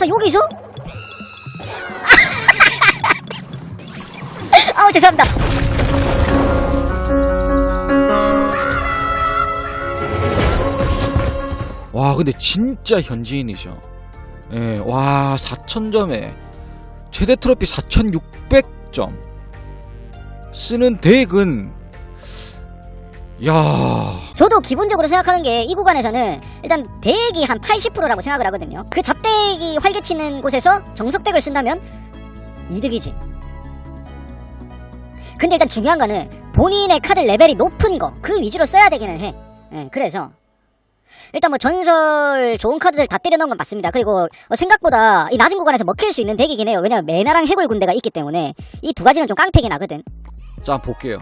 자 여기서 아우 죄송합니다. 와 근데 진짜 현지인이죠. 예, 와 4,000점에. 최대 트로피 4,600점. 쓰는 덱은 야 저도 기본적으로 생각하는 게 이 구간에서는 일단 대액이 한 80%라고 생각을 하거든요. 그 잡대액이 활개치는 곳에서 정석덱을 쓴다면 이득이지. 근데 일단 중요한 거는 본인의 카드 레벨이 높은 거 그 위주로 써야 되기는 해. 예, 그래서 일단 뭐 전설 좋은 카드들 다 때려 넣은 건 맞습니다. 그리고 어, 생각보다 이 낮은 구간에서 먹힐 수 있는 덱이긴 해요. 왜냐면 메나랑 해골 군대가 있기 때문에 이 두 가지는 좀 깡패기 나거든. 자 볼게요.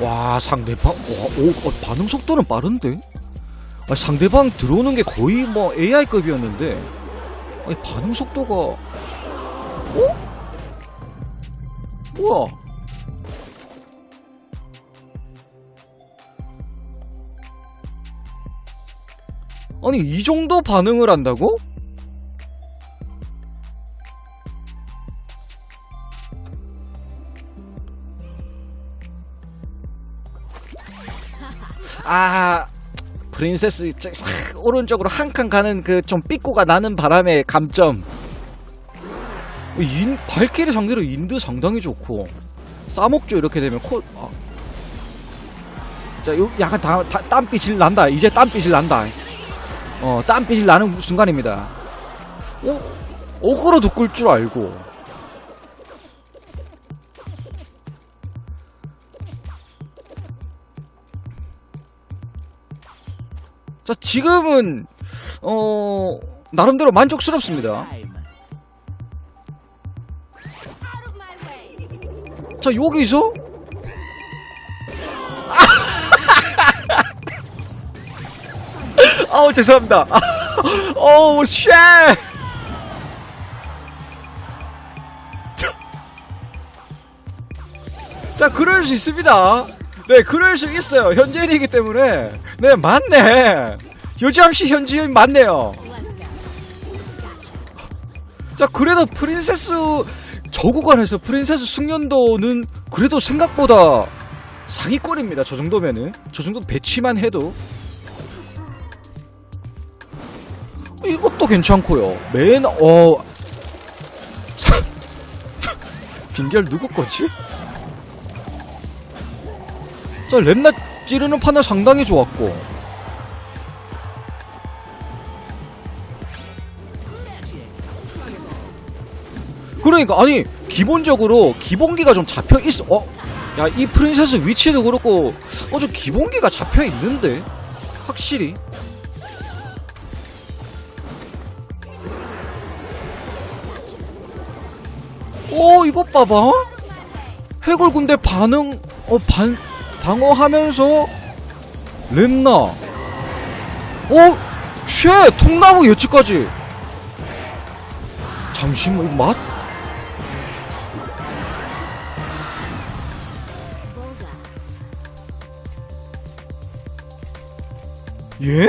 와 상대방 와, 오, 어, 반응 속도는 빠른데? 아, 상대방 들어오는 게 거의 뭐 AI급이었는데 아니, 반응 속도가 어? 뭐야? 아니 이 정도 반응을 한다고? 아 프린세스 오른쪽으로 한 칸 가는 그 좀 삐꼬가 나는 바람의 감점. 인, 발길이 상대로 인드 상당히 좋고 싸먹죠 이렇게 되면. 코 아. 자, 요 약간 다, 다, 땀빛이 난다. 이제 땀빛이 난다. 어 땀빛이 나는 순간입니다. 어? 어그로도 끌줄 알고 자 지금은 어 나름대로 만족스럽습니다. 자 여기서? 아우 죄송합니다. 어우 쉣! 자 그럴 수 있습니다. 네 그럴 수 있어요. 현지인이기 때문에. 네 맞네 요지함씨 현지인 맞네요. 자 그래도 프린세스 저 구간에서 프린세스 숙련도는 그래도 생각보다 상위권입니다. 저 정도면은. 저 정도 배치만 해도. 이것도 괜찮고요. 맨 어... 빈결 누구 거지? 자 랩나 찌르는 판단 상당히 좋았고 그러니까 아니 기본적으로 기본기가 좀 잡혀 있어 어? 야 이 프린세스 위치도 그렇고 어좀 기본기가 잡혀 있는데 확실히 오 이것 봐봐 해골 군대 반응 어 반 방어하면서 렘나 어? 쉣 통나무 예측까지 잠시만 이거 맞? 예?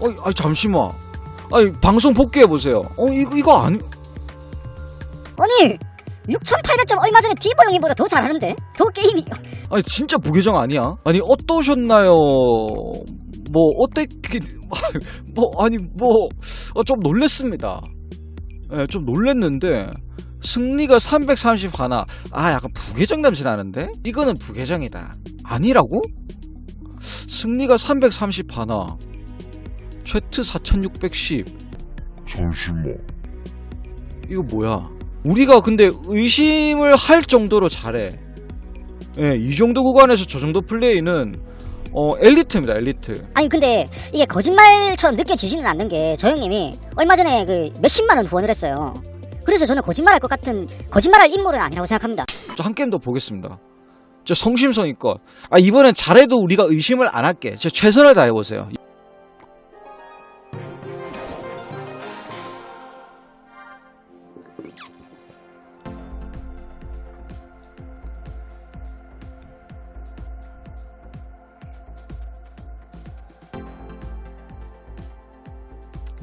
어, 아니 잠시만. 아니 방송 복귀해 보세요. 어 이거 이거 아니 아니 6,800점 얼마 전에 디버 형님보다 더 잘하는데 더 게임이 아니 진짜 부계정 아니야? 아니 어떠셨나요? 뭐 어떻게 뭐 아니 뭐 좀 놀랬습니다. 예, 좀 놀랬는데 승리가 330 하나. 아 약간 부계정 냄새 나는데? 이거는 부계정이다. 아니라고? 승리가 330 하나. 최트 4610. 잠시만. 이거 뭐야? 우리가 근데 의심을 할 정도로 잘해. 예, 이 정도 구간에서 저 정도 플레이는 어 엘리트입니다, 엘리트. 아니 근데 이게 거짓말처럼 느껴지지는 않는 게 저 형님이 얼마 전에 그 몇십만 원 후원을 했어요 그래서 저는 거짓말할 것 같은 거짓말할 인물은 아니라고 생각합니다. 저한 게임 더 보겠습니다. 저 성심성의껏 아 이번엔 잘해도 우리가 의심을 안 할게. 저 최선을 다해 보세요.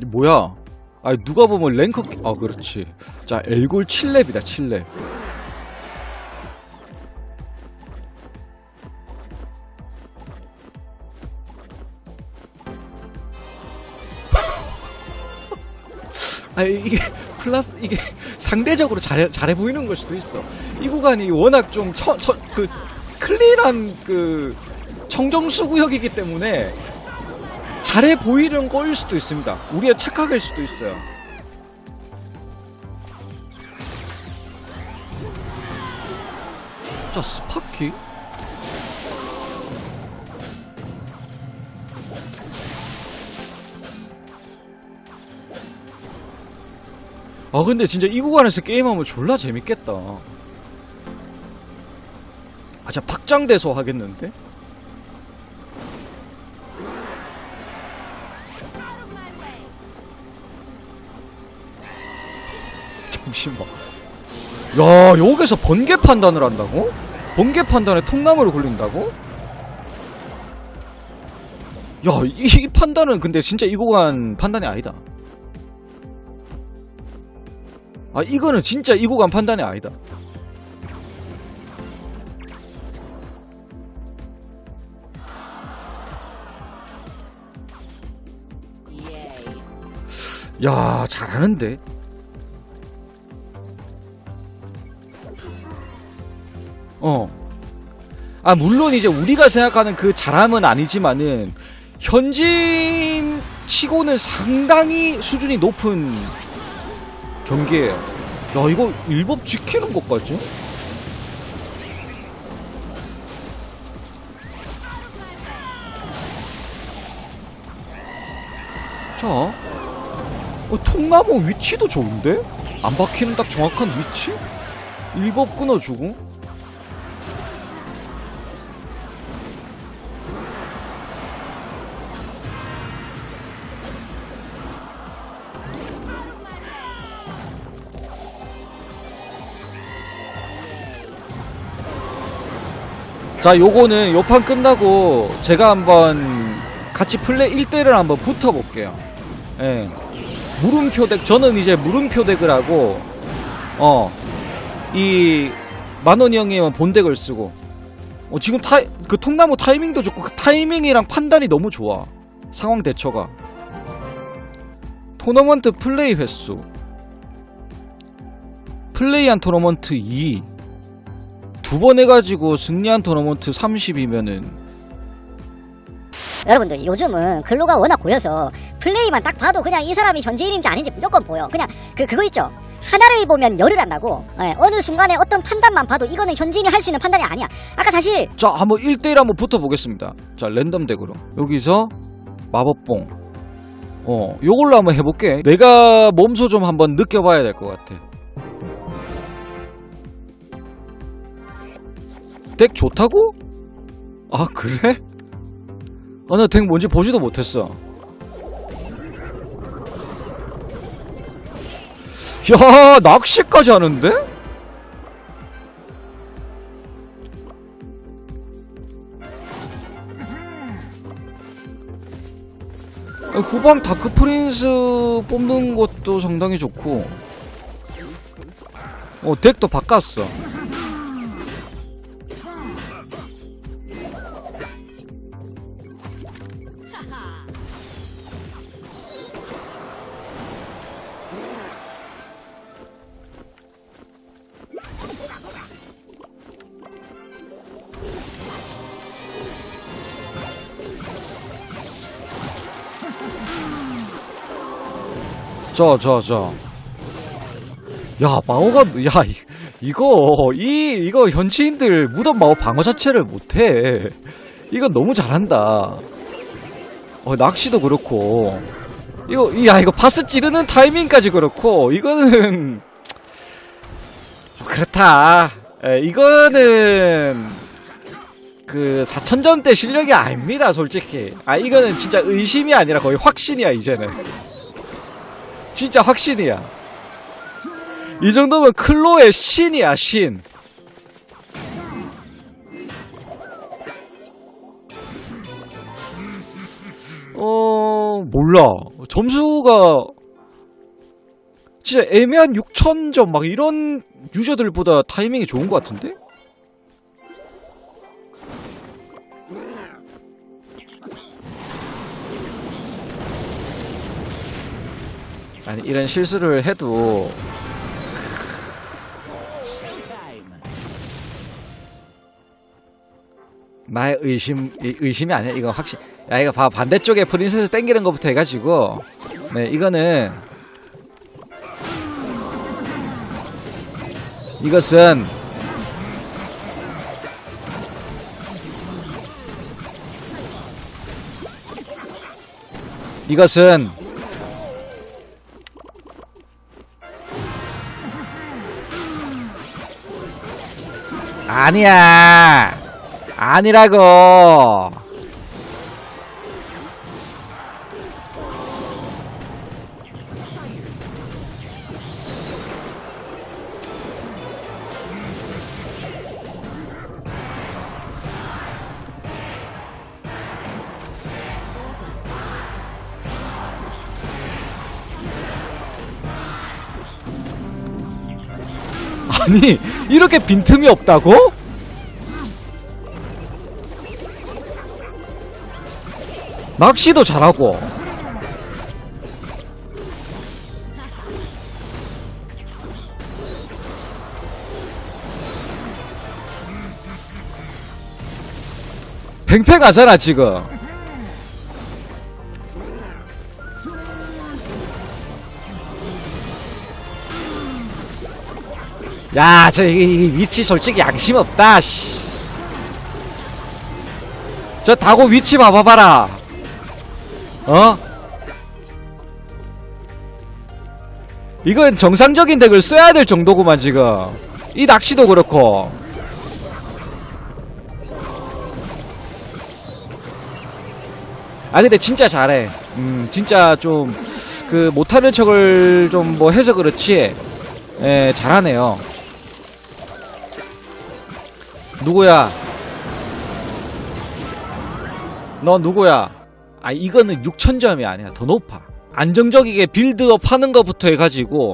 뭐야? 아 누가 보면 랭커 아 그렇지. 자 엘골 7렙이다 7렙. 아 이게 플러스 이게 상대적으로 잘해 잘해 보이는 걸 수도 있어. 이 구간이 워낙 좀그 클린한 그 청정수 구역이기 때문에 잘해 보이는 거일 수도 있습니다. 우리의 착각일 수도 있어요. 자, 스파키? 아, 근데 진짜 이 구간에서 게임하면 졸라 재밌겠다. 아, 진짜 박장대소 하겠는데? 잠시만. 야, 여기서 번개 판단을 한다고? 번개 판단에 통나무를 굴린다고? 야, 이, 이 판단은 근데 진짜 이 구간 판단이 아니다. 아, 이거는 진짜 이 구간 판단이 아니다. 야, 잘하는데? 어. 아, 물론 이제 우리가 생각하는 그 잘함은 아니지만은, 현진 치고는 상당히 수준이 높은 경기예요. 야, 이거 일법 지키는 것까지? 자, 어, 통나무 위치도 좋은데? 안 박히는 딱 정확한 위치? 일법 끊어주고 자 요거는 요 판 끝나고 제가 한번 같이 플레이 1대1을 한번 붙어볼게요. 예. 물음표 덱 저는 이제 물음표 덱을 하고 어이 만원이 형님은 본덱을 쓰고 어 지금 타그 통나무 타이밍도 좋고 그 타이밍이랑 판단이 너무 좋아. 상황 대처가. 토너먼트 플레이 횟수. 플레이한 토너먼트 2 두 번 해가지고 승리한 토너먼트 30이면은 여러분들 요즘은 글로가 워낙 보여서 플레이만 딱 봐도 그냥 이 사람이 현지인인지 아닌지 무조건 보여. 그냥 그 그거 있죠. 하나를 보면 열을 안다고. 예, 어느 순간에 어떤 판단만 봐도 이거는 현지인이 할 수 있는 판단이 아니야. 아까 사실 자 한번 1대1 한번 붙어보겠습니다 자 랜덤 덱으로 여기서 마법봉 어 요걸로 한번 해볼게 내가 몸소 좀 한번 느껴봐야 될 것 같아 덱 좋다고? 아 그래? 아 나 덱 뭔지 보지도 못했어 야 낚시까지 하는데? 아, 후방 다크 프린스 뽑는 것도 상당히 좋고 어 덱도 바꿨어 저, 저, 저. 야, 마오가, 야, 이- 이거, 이, 이거 현지인들 무덤 마오 방어 자체를 못해. 이건 너무 잘한다. 어, 낚시도 그렇고. 이거, 야, 이거 파스 찌르는 타이밍까지 그렇고, 이거는, 좀 그렇다. 에, 이거는, 그, 4천점대 실력이 아닙니다, 솔직히. 아, 이거는 진짜 의심이 아니라 거의 확신이야, 이제는. 진짜 확신이야. 이 정도면 클로의 신이야, 신. 어, 몰라. 점수가 진짜 애매한 6,000점 막 이런 유저들보다 타이밍이 좋은 것 같은데? 아니 이런 실수를 해도 나의 의심 이- 의심이 아니야. 이거 확실 야 이거 봐. 반대쪽에 프린세스 땡기는 것부터 해가지고. 네 이거는 이것은 이것은 아니야. 아니라고 아니 이렇게 빈틈이 없다고? 낚시도 잘하고 팽팽하잖아 지금 야, 저 이, 이 위치 솔직히 양심 없다. 씨. 저 다고 위치 봐봐봐라. 어? 이건 정상적인 덱을 써야 될 정도구만 지금. 이 낚시도 그렇고. 아 근데 진짜 잘해. 음, 진짜 좀 그 못하는 척을 좀 뭐 해서 그렇지. 예, 잘하네요. 누구야? 너 누구야? 아 이거는 6천점이 아니야 더 높아 안정적이게 빌드업 하는 것부터 해가지고